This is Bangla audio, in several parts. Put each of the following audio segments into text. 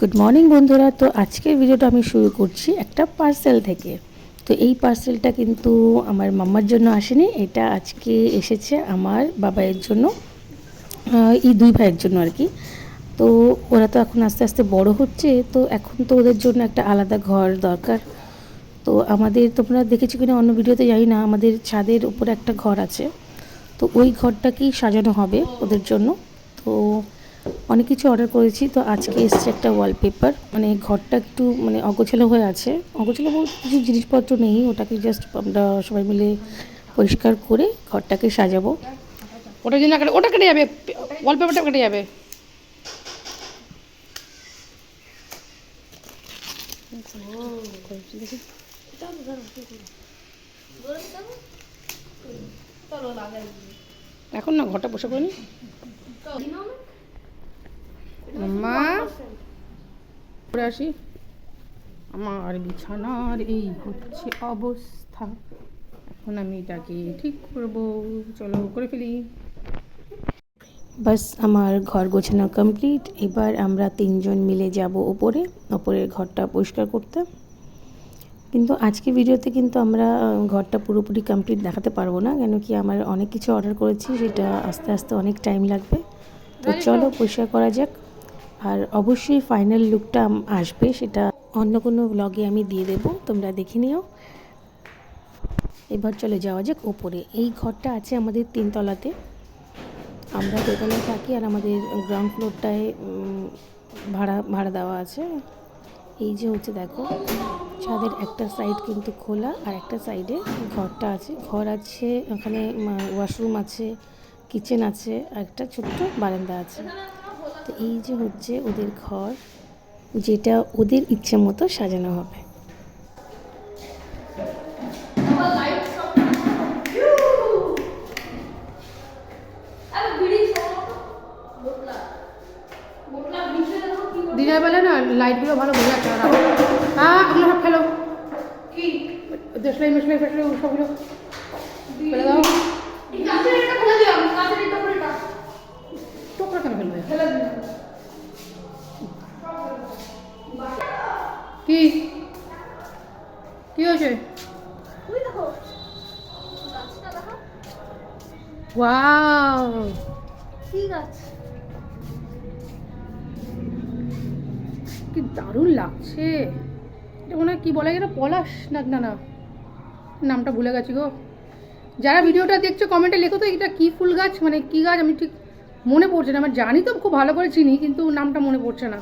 গুড মর্নিং বন্ধুরা। তো আজকের ভিডিওটা আমি শুরু করছি একটা পার্সেল থেকে। তো এই পার্সেলটা কিন্তু আমার মাম্মার জন্য আসেনি। এটা আজকে এসেছে আমার বাবাইয়ের জন্য এই দুই ভাইয়ের জন্য আর কি। তো ওরা তো এখন আস্তে আস্তে বড় হচ্ছে, তো এখন তো ওদের জন্য একটা আলাদা ঘর দরকার। তো আমাদের তোমরা দেখেছ কিনা অন্য ভিডিওতে জানি না, আমাদের ছাদের উপরে একটা ঘর আছে। তো ওই ঘরটাকেই সাজানো হবে ওদের জন্য। তো অনেক কিছু অর্ডার করেছি। তো আজকে এসছে একটা ওয়ালপেপার মানে ঘরটা একটু মানে অগোছালো হয়ে আছে। অগোছালো বলতে কিছু জিনিসপত্র নেই। ওটাকে জাস্ট আমরা সবাই মিলে পরিষ্কার করে ঘরটাকে সাজাবো। ওটা যদি না কাটে ওটা কেটে যাবে। ওয়ালপেপারটা কেটে যাবে। এখন না, ঘরটা বসে করে নি মা? পরে আসি। আমার বিছানার এই হচ্ছে অবস্থা। এখন আমি এটাকে ঠিক করব। চলো করে ফেলি। বাস আমার ঘর গোছানো কমপ্লিট এবার আমরা তিনজন মিলে যাব ওপরে ওপরের ঘরটা পরিষ্কার করতে। কিন্তু আজকে ভিডিওতে কিন্তু আমরা ঘরটা পুরোপুরি কমপ্লিট দেখাতে পারব না কেন কি আমার অনেক কিছু অর্ডার করেছি সেটা আস্তে আস্তে অনেক টাইম লাগবে। তো। চলো পরিষ্কার করা যাক। আর অবশ্যই ফাইনাল লুকটা আসবে, সেটা অন্য কোনো ব্লগে আমি দিয়ে দেবো, তোমরা দেখে নিও। এবার চলে যাওয়া যাক ওপরে। এই ঘরটা আছে আমাদের তিনতলাতে। আমরা দোতলায় থাকি আর আমাদের গ্রাউন্ড ফ্লোরটায় ভাড়া ভাড়া দেওয়া আছে। এই যে হচ্ছে দেখো, ছাদের একটা সাইড কিন্তু খোলা আর একটা সাইডে ঘরটা আছে। ঘর আছে, ওখানে ওয়াশরুম আছে কিচেন আছে, আর একটা ছোট্ট বারান্দা আছে। তো এই যে হচ্ছে ওদের ঘর যেটা ওদের ইচ্ছে মতো সাজানো হবে। দিনের বেলা না লাইটগুলো ভালো বোঝা যাচ্ছে না। হ্যাঁ আপনার সব ফেলো। কি? দেশলাই মেশলাই ফেসলাই সবগুলো ফেলে দাও। কি? কি হয়েছে? ওয়াও! কি দারুণ লাগছে। এটা মনে হয় কী বলে এটা পলাশ? না না না। নামটা ভুলে গেছি গো। যারা ভিডিওটা দেখছ কমেন্টে লেখো তো এটা কী ফুল গাছ? মানে কী গাছ? আমি ঠিক মনে পড়ছে না। আমার জানি তো খুব ভালো করে চিনি কিন্তু নামটা মনে পড়ছে না।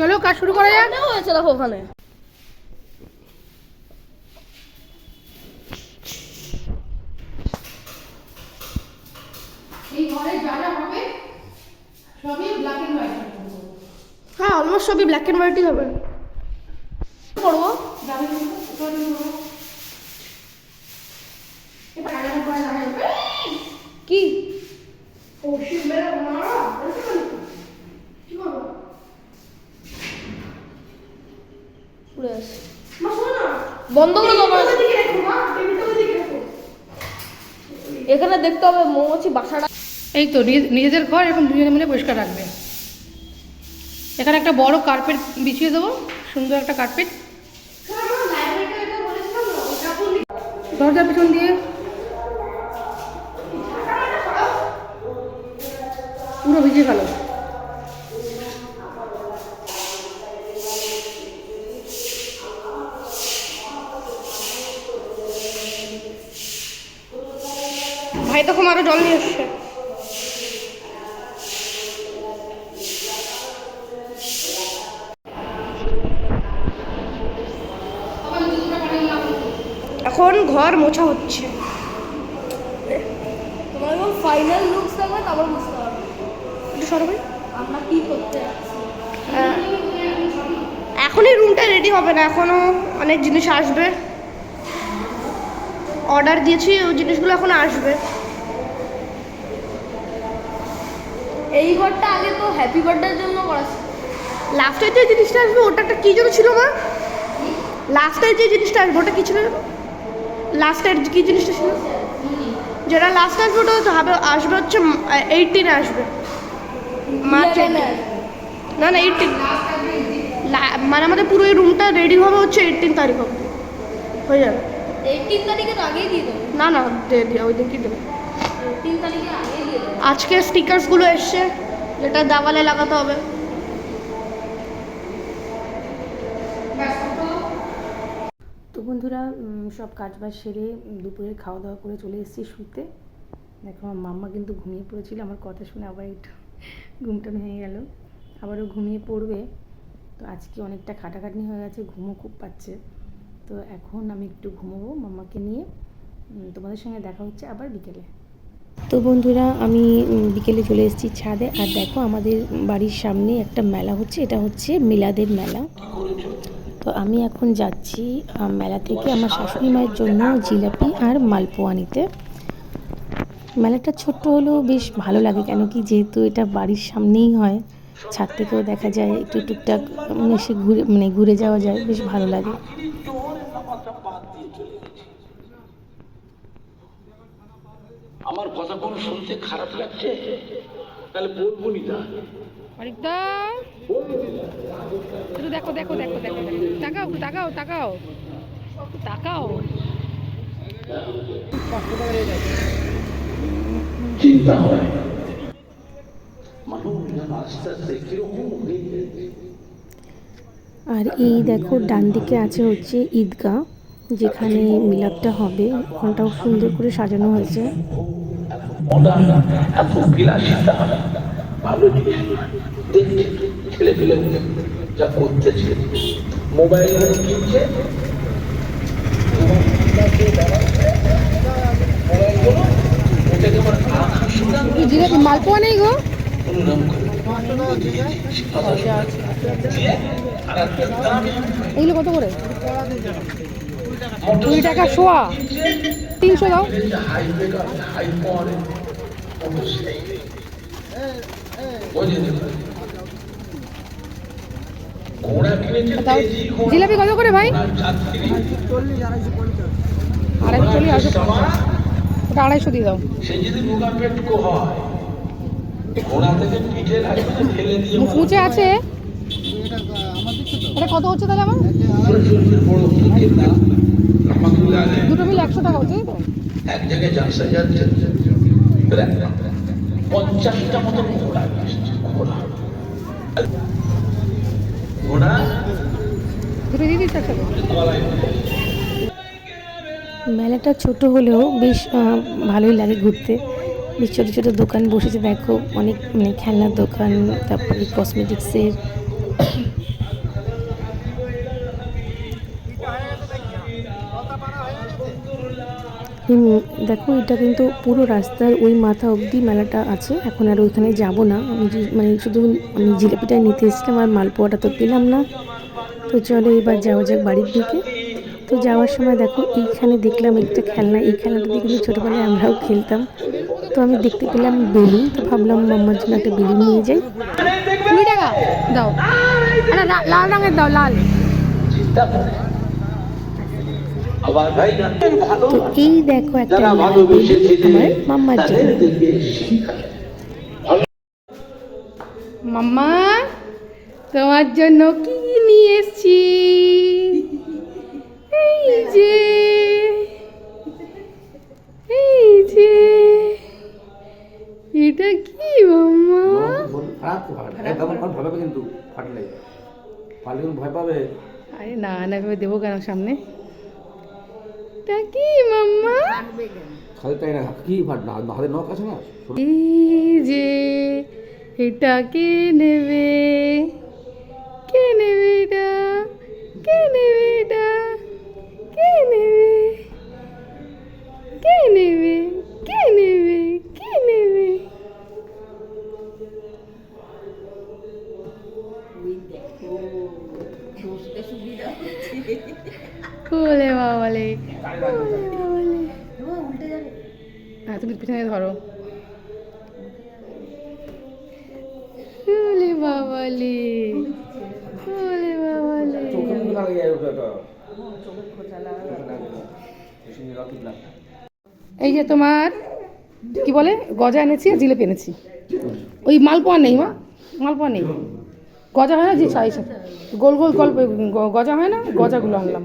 চলো কাজ শুরু করা যাক। হয়েছে দেখো ওখানে? এই ঘরে যা যা হবে সবই ব্ল্যাক অ্যান্ড হোয়াইট হ্যাঁ অলমোস্ট সবই ব্ল্যাক অ্যান্ড হোয়াইটই হবে। করব? কি? উড়ে আসে। বন্ধ করে এখানে দেখতে হবে মৌমাছি বাসাটা। এই তো নিজে- নিজেদের ঘর এখন দুজনে মিলে পরিষ্কার রাখবে। এখানে একটা বড় কার্পেট বিছিয়ে দেবো সুন্দর একটা কার্পেট দরজার পিছন দিয়ে। পুরো ভিজে গেল। তখন আরও জল নিয়ে এসছে এখন ঘর মোছা হচ্ছে। তোমার ফাইনাল লুকস থাকবে তারপর বুঝতে পারবে। একটু সরবে? আমরা কি করতে এখনই রুমটা রেডি হবে না এখনও অনেক জিনিস আসবে। অর্ডার দিয়েছি ওই জিনিসগুলো এখন আসবে। এই ঘরটা আগে তো হ্যাপি বার্থডের জন্য করা লাস্টে যে জিনিসটা আসবে ওটা একটা কী জন্য ছিল মা? লাস্টের যে জিনিসটা আসবে ওটা কী ছিল লাস্টের কী জিনিসটা ছিল? যেটা লাস্ট আসবে ওটা হচ্ছে হবে আসবে হচ্ছে এইটিনে আসবে। মার্চ 18 না না। এইটিন মানে আমাদের পুরো এই রুমটা রেডি হবে হচ্ছে এইটিন তারিখ হবে। হয়ে যাবে। এইটিন তারিখে তো আগেই দিয়ে দেবো। না না দিয়ে দিয়ে ওই দিন কি দেবে। তিন তারিখে আগেই দিয়ে দেবো আজকে স্টিকার্সগুলো এসছে যেটা দেওয়ালে লাগাতে হবে। তো বন্ধুরা সব কাজ বাজ সেরে উম, দুপুরের খাওয়া দাওয়া করে চলে এসেছি শুতে। দেখো আমার মাম্মা কিন্তু ঘুমিয়ে পড়েছিল আমার কথা শুনে আবার একটু ঘুমটা ভেঙে গেল। আবারও ঘুমিয়ে পড়বে। তো আজকে অনেকটা খাটাখাটনি হয়ে গেছে ঘুমও খুব পাচ্ছে। তো এখন আমি একটু ঘুমোবো মাম্মাকে নিয়ে। তোমাদের সঙ্গে দেখা হচ্ছে আবার বিকেলে। তো বন্ধুরা, আমি বিকেলে চলে এসেছি ছাদে। আর দেখো, আমাদের বাড়ির সামনে একটা মেলা হচ্ছে। এটা হচ্ছে মিলাদের মেলা। তো আমি এখন যাচ্ছি মেলা থেকে আমার শাশুড়ি মায়ের জন্য জিলাপি আর মালপোয়া নিতে। মেলাটা ছোট্ট হলেও বেশ ভালো লাগে, কেন কি যেহেতু এটা বাড়ির সামনেই হয়। ছাদ থেকেও দেখা যায়, একটু টুকটাক এসে ঘুরে মানে ঘুরে যাওয়া যায়, বেশ ভালো লাগে। আমার কথা কোনো শুনতে খারাপ লাগছে? তাহলে বলব নি তা। অরিকদা একটু দেখো দেখো দেখো দেখো দেখো। তাকাও তাকাও তাকাও। তাকাও। চিন্তা হয় আর এই দেখো ডান দিকে আছে হচ্ছে ঈদগাহ। যেখানে মিলাপটা হবে ওখানটাও সুন্দর করে সাজানো হয়েছে। মডার্ন এত বিলাসিতা ভালো জিনিস। দেখছে ছেলে পেলে যা করতেছে মোবাইল কিনছে। ওটাকে আমার আকর্ষণ জিলাপি মালপোয়া নেই গো? এগুলো কত করে? কুড়ি টাকা শোয়া। তিনশো দাও। জিলাপি কত করে ভাই? আড়াইশো চল্লিশ আড়াইশো ওটা আড়াইশো দিয়ে দাও। মুচমুচে আছে? এটা কত হচ্ছে তাহলে আমার? শরীরের বড় ফুকের না আমাকে লাগে দুটো মিলে একশো টাকা হচ্ছে এক জায়গায় জানসা। যাচ্ছে পঞ্চাশটা মতো ঘোড়া ঘোড়া। ঘোড়া? দুটো দিয়ে দিচ্ছি একসাথে। মেলাটা ছোট হলেও বেশ ভালোই লাগে ঘুরতে। বেশ ছোটো ছোটো দোকান বসেছে দেখো অনেক মানে খেলনার দোকান তারপরে কসমেটিক্সের দেখো এটা কিন্তু পুরো রাস্তার ওই মাথা অবধি মেলাটা আছে। এখন আর ওইখানে যাব না। আমি মানে শুধু আমি জিলিপিটাই নিতে এসেছিলাম আর মালপোয়াটা তো পেলাম না। তো চলো এবার যাওয়া যাক বাড়ির দিকে। তো যাওয়ার সময় দেখো এইখানে দেখলাম একটা খেলনা। এই খেলনাটা দিয়ে কিন্তু ছোটোবেলায় আমরাও খেলতাম। তো আমি দেখতে পেলাম বেলুন। তো ভাবলাম মাম্মার জন্য একটা বেলুন নিয়ে যাই। দাও। লাল রঙের দাও, লাল চিন্তা করে আবার ভাই জানতেন ভালো তো এই দেখো একটা আমার মাম্মার জন্য মাম্মা তোমার জন্য কি নিয়ে এসছি? এই যে এই যে এটা কি মাম্মা? ভয় পাবে কিন্তু? ভয় আরে না না দেবো কেন সামনে? কি, মাম্মা? খালি তাই না কি হাতের নখ আছে না এই যে, এটা কে নেবে? কে নেবে এটা? হ্যাঁ তুমি পিছনে ধরো। বাবালে বাবালে। এই যে তোমার কি বলে গজা এনেছি আর জিলেপি এনেছি। ওই মালপোয়া নেই মা মালপোয়া নেই। গজা হয় না যে সাইজ গোল গোল গল্প গজা হয় না গজাগুলো আনলাম।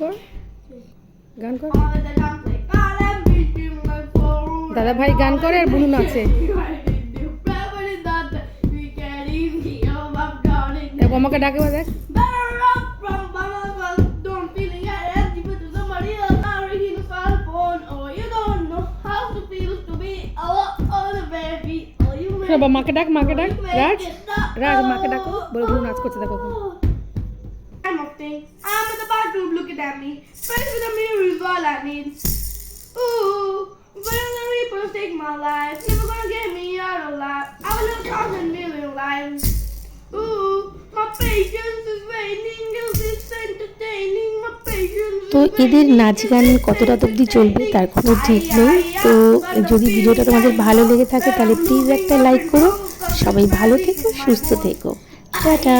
কর। গান কর। দাদা ভাই গান করে আর বুনু নাচে। আমাকে ডাকে বা দেখ। শোনো, বা মাকে ডাক মাকে ডাক। রাজ রাজ মাকে ডাকো। বলে নাচ করছে দেখো। I'm in the bathroom looking at me. Friends with a mirror is all I need. Ooh, when the reapers take my life, never gonna get me out alive. I will live thousand million lives. Ooh, my patience is waning, guilt is entertaining. My patience is তো এদের নাচ গান কতটা অবধি চলবে তার কোনো ঠিক নেই তো যদি ভিডিওটা তোমাদের ভালো লেগে থাকে তাহলে প্লিজ একটা লাইক করো সবাই ভালো থেকো সুস্থ থেকো টাটা